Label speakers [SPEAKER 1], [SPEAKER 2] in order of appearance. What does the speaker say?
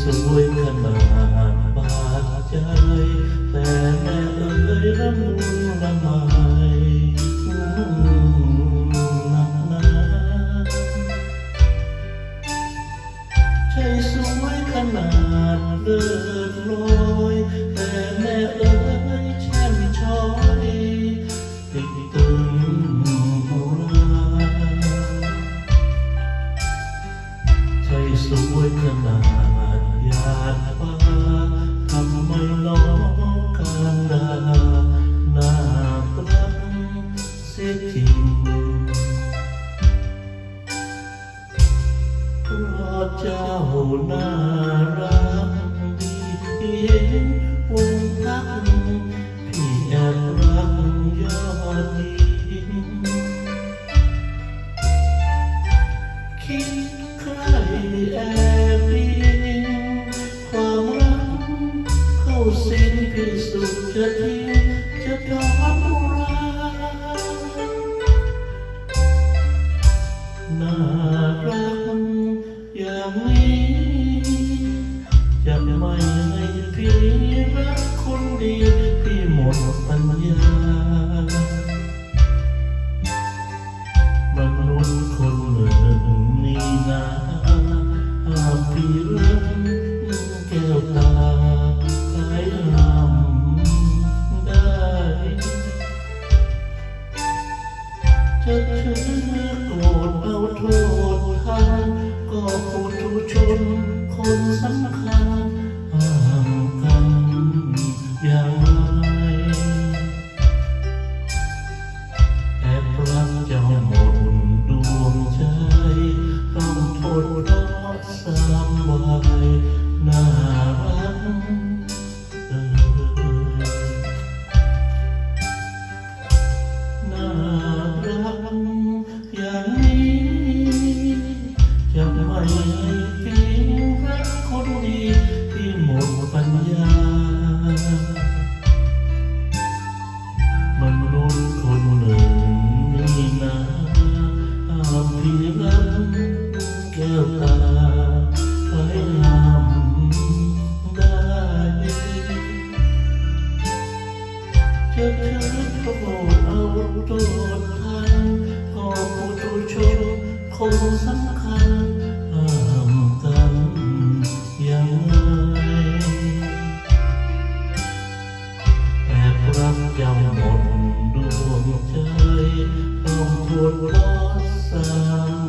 [SPEAKER 1] สวยขนาดบาดใจ แต่แม่เอ่ยละมุนละไมนักหนาใจสวยขนาดเลิศลอยแต่แม่เอ่ยแช่มช้อยติดตึงหูลาใจสวยขนาด ดฟ้าทำไมน้องการดาน่ารักเสียจริงเพราะเจ้าน่ารักดีเห็นวงทักพี่แอบรักยอดยิงคิดใครแอบ ที่สุดจะทิ้งจะทอดรักน่ารักอย่างนี้จะไม่ให้พี่รักคนดีพี่หมดปัญญา ผู้ทุชนคนสำคัญ จะไม่ให้พี่รักคนดีที่หมดปัญญามนุษย์คนหนึ่งนี่นะหากพี่รักแก้วตาใครห้ามได้จะถือโทษเอาโทษทันก็ผู้ทุชนคงสำคัญ เจ้าหมดดวงใจต้องปวดรอนสา